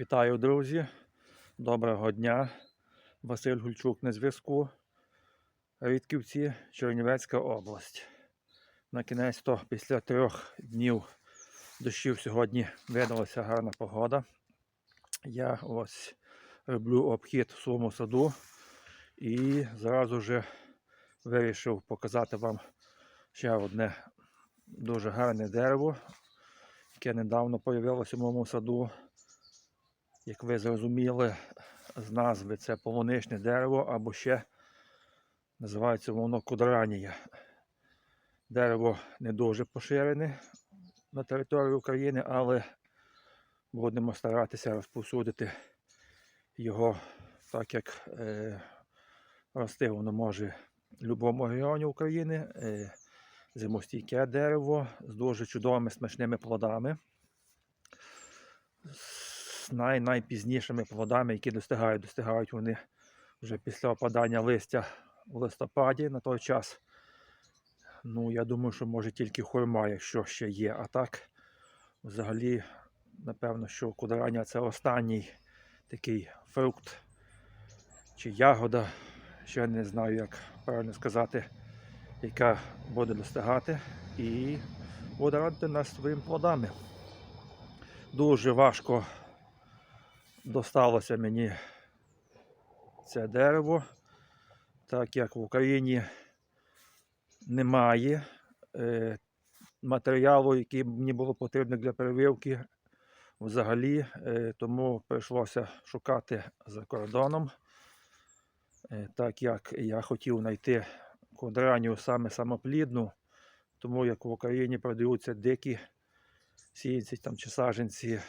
Вітаю, друзі! Доброго дня! Василь Гульчук на зв'язку. Рідківці, Чернівецька область. На кінець то після трьох днів дощів сьогодні видалася гарна погода. Я ось роблю обхід в своєму саду і зразу вже вирішив показати вам ще одне дуже гарне дерево, яке недавно з'явилося в моєму саду. Як ви зрозуміли з назви, це полуничне дерево або ще називається воно кудранія. Дерево не дуже поширене на території України, але будемо старатися розповсюдити його так, як е, рости воно може в будь-якому регіоні України. Е, зимостійке дерево з дуже чудовими смачними плодами з най найпізнішими плодами, які достигають. Достигають вони вже після опадання листя в листопаді на той час. Ну, я думаю, що може тільки хурма, якщо ще є. А так, взагалі, напевно, що кудрання це останній такий фрукт чи ягода, ще не знаю, як правильно сказати, яка буде достигати і буде радити нас своїми плодами. Дуже важко досталося мені це дерево, так як в Україні немає е, матеріалу, який мені було потрібно для перевивки взагалі, е, тому прийшлося шукати за кордоном, е, так як я хотів знайти квадранію саме самоплідну, тому як в Україні продаються дикі сіянці там чи саджанці е,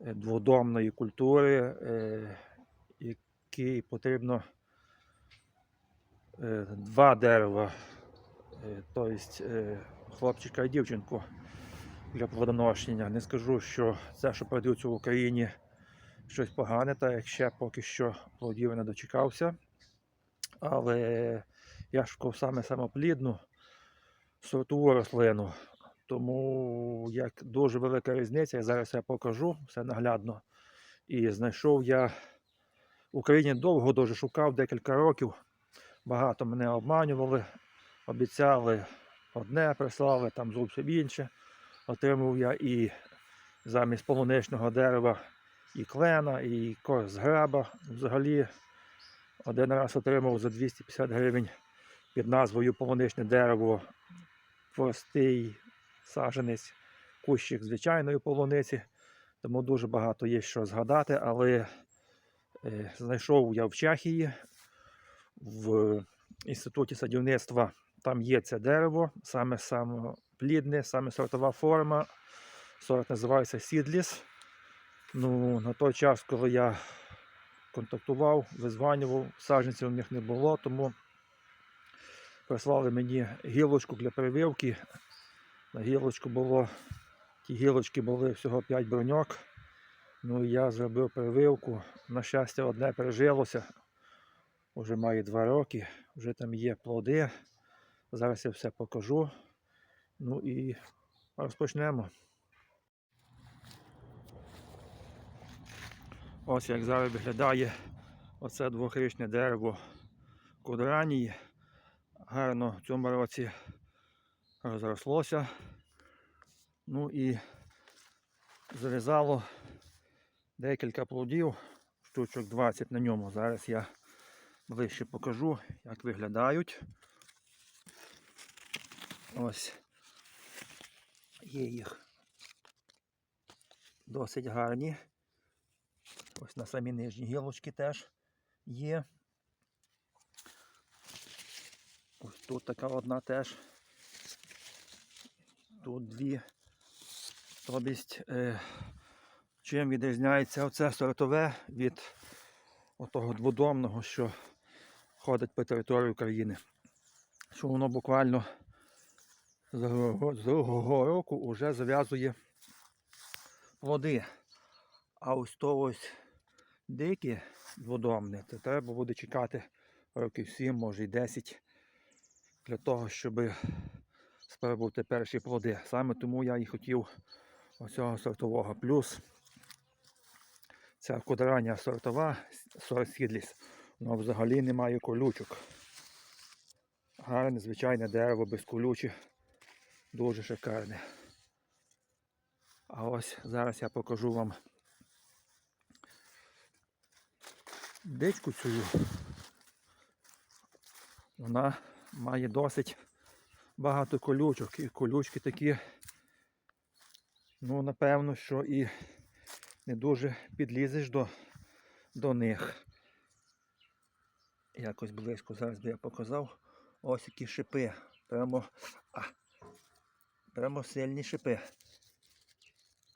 дводомної культури, е, які потрібно е, два дерева, е, тобто е, хлопчика і дівчинку для плодоношення. Не скажу, що це, що продаються в Україні, щось погане, так як поки що плодів не дочекався. Але я шукав саме самоплідну сортову рослину. Тому як дуже велика різниця, я зараз я покажу все наглядно. І знайшов я в Україні довго дуже шукав декілька років. Багато мене обманювали, обіцяли одне, прислали, там зовсім інше. Отримав я і замість полуничного дерева і клена, і корс граба. Взагалі один раз отримав за 250 гривень під назвою полуничне дерево. Простий саджанець, кущик звичайної полуниці. Тому дуже багато є що згадати, але е, знайшов я в Чехії в інституті садівництва. Там є це дерево, саме самоплідне, саме сортова форма. Сорт називається Сідліс. Ну, на той час, коли я контактував, визванював, саджанців у них не було, тому прислали мені гілочку для прививки. На гілочку було, ті гілочки були всього 5 броньок. Ну і я зробив прививку. На щастя, одне пережилося. Уже має 2 роки, вже там є плоди. Зараз я все покажу. Ну і розпочнемо. Ось як зараз виглядає оце двохрічне дерево кудранії. Гарно в цьому році розрослося. Ну і зав'язало декілька плодів, штучок 20 на ньому. Зараз я ближче покажу, як виглядають. Ось є їх досить гарні. Ось на самі нижні гілочки теж є. Ось тут така одна теж. Тут дві. Тобто, е, чим відрізняється оце сортове від отого дводомного, що ходить по території України. Що воно буквально з другого, року вже зав'язує плоди. А ось то ось дикі дводомне, це треба буде чекати років 7, може і 10 для того, щоб спробувати перші плоди. Саме тому я і хотів оцього сортового. Плюс Ця кудрання сортова, сорт Сідліс, воно взагалі не має колючок. Гарне, звичайне дерево без колючі. Дуже шикарне. А ось зараз я покажу вам дичку цю. Вона має досить багато колючок. І колючки такі, ну, напевно, що і не дуже підлізеш до, до них. Якось близько зараз би я показав. Ось які шипи. Прямо, а, прямо сильні шипи.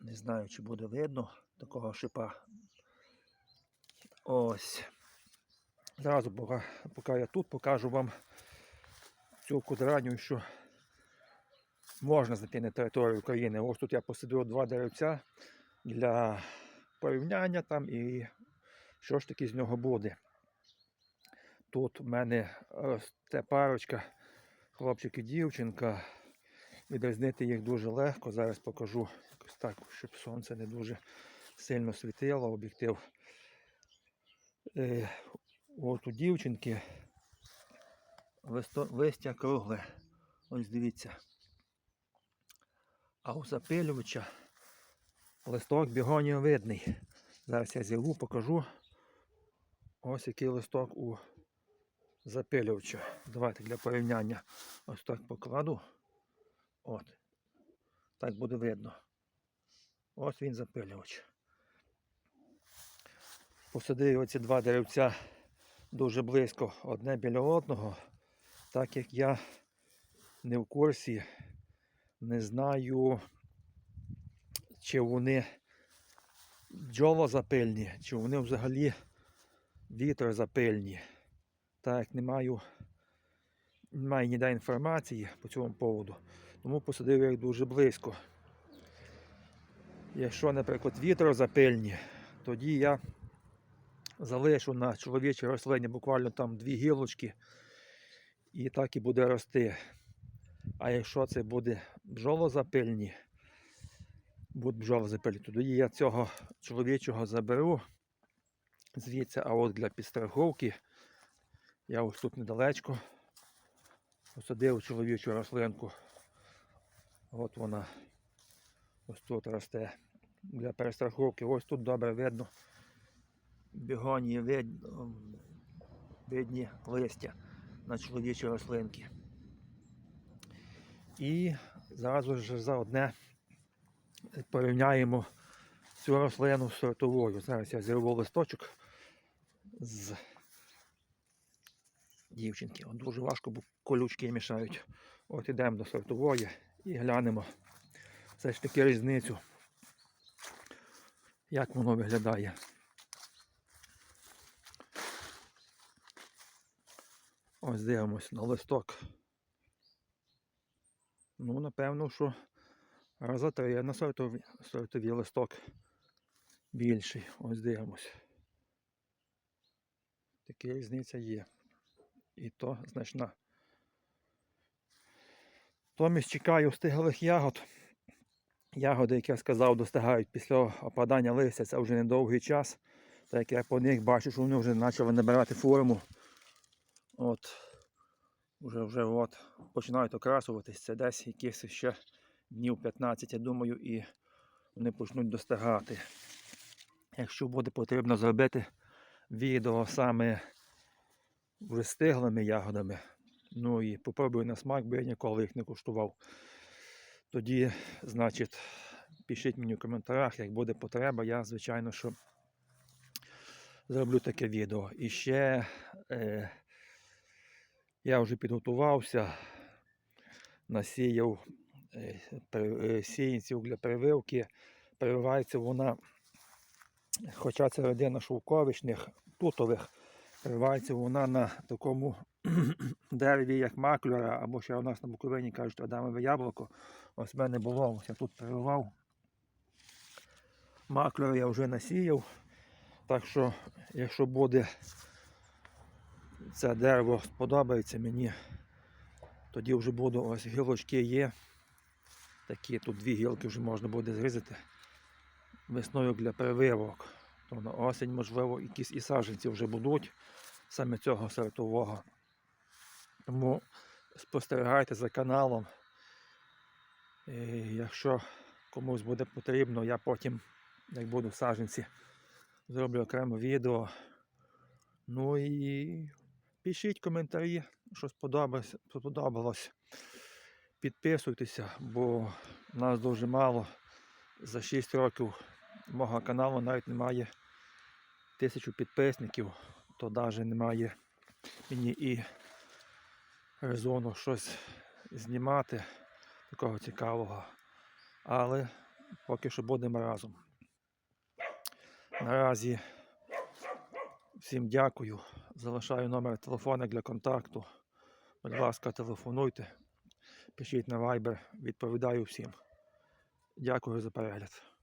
Не знаю, чи буде видно такого шипа. Ось. Зразу, поки, поки я тут покажу вам цю кудраню, що можна знайти на території України. Ось тут я посадив два деревця для порівняння там і що ж таки з нього буде. Тут в мене росте парочка, хлопчик і дівчинка. Відрізнити їх дуже легко. Зараз покажу якось так, щоб сонце не дуже сильно світило, об'єктив. Е, от у дівчинки листя кругле. Ось дивіться. А у запилювача листок бігоніовидний. Зараз я зірву, покажу. Ось який листок у запилювача. Давайте для порівняння ось так покладу. От. Так буде видно. Ось він запилювач. Посадив оці два деревця дуже близько одне біля одного, так як я не в курсі, не знаю, чи вони бджолозапильні, чи вони взагалі вітрозапильні. Так як не маю, немає ніде інформації по цьому поводу, тому посадив їх дуже близько. Якщо, наприклад, вітрозапильні, тоді я залишу на чоловічій рослині буквально там дві гілочки і так і буде рости. А якщо це буде бджолозапильні, будуть бджолозапильні, тоді я цього чоловічого заберу звідси, а от для підстраховки я ось тут недалечко посадив чоловічу рослинку. От вона ось тут росте. Для перестраховки. Ось тут добре видно бігонії вид... видні листя на чоловічі рослинки. І зразу ж заодне порівняємо цю рослину з сортовою. Зараз я зірву листочок з дівчинки. От дуже важко, бо колючки мішають. От ідемо до сортової і глянемо все ж таки різницю, як воно виглядає. Ось дивимось на листок. Ну, напевно, що раза три на сортові, сортові листок більший. Ось дивимось. Така різниця є. І то значна. Томість чекаю стиглих ягод. Ягоди, як я сказав, достигають після опадання листя, це вже недовгий час. Так як я по них бачу, що вони вже почали набирати форму. От, вже вже от, починають окрасуватись. Це десь якихось ще днів 15, я думаю, і вони почнуть достигати. Якщо буде потрібно зробити відео саме вже стиглими ягодами, ну і попробую на смак, бо я ніколи їх не куштував. Тоді, значить, пишіть мені в коментарях, як буде потреба, я, звичайно, що зроблю таке відео. І ще е, я вже підготувався, насіяв пер- е, сіянців для прививки. Прививається вона, хоча це родина шовковичних, тутових, прививається вона на такому дереві, як маклюра, або ще у нас на Буковині кажуть Адамове яблуко. Ось в мене було, я тут прививав. Маклюра я вже насіяв. Так що, якщо буде це дерево сподобається мені, тоді вже буду ось гілочки є. Такі тут дві гілки вже можна буде зрізати весною для прививок. то на осінь, можливо, якісь і саджанці вже будуть саме цього сортового. Тому спостерігайте за каналом. І якщо комусь буде потрібно, я потім, як буду в саджанці, зроблю окреме відео. Ну і пишіть коментарі, що сподобалось. сподобалось. Підписуйтеся, бо нас дуже мало. За 6 років мого каналу навіть немає тисячу підписників, то навіть немає мені і резону щось знімати такого цікавого. Але поки що будемо разом. Наразі всім дякую. Залишаю номер телефона для контакту. Будь ласка, телефонуйте, пишіть на Viber, відповідаю всім. Дякую за перегляд.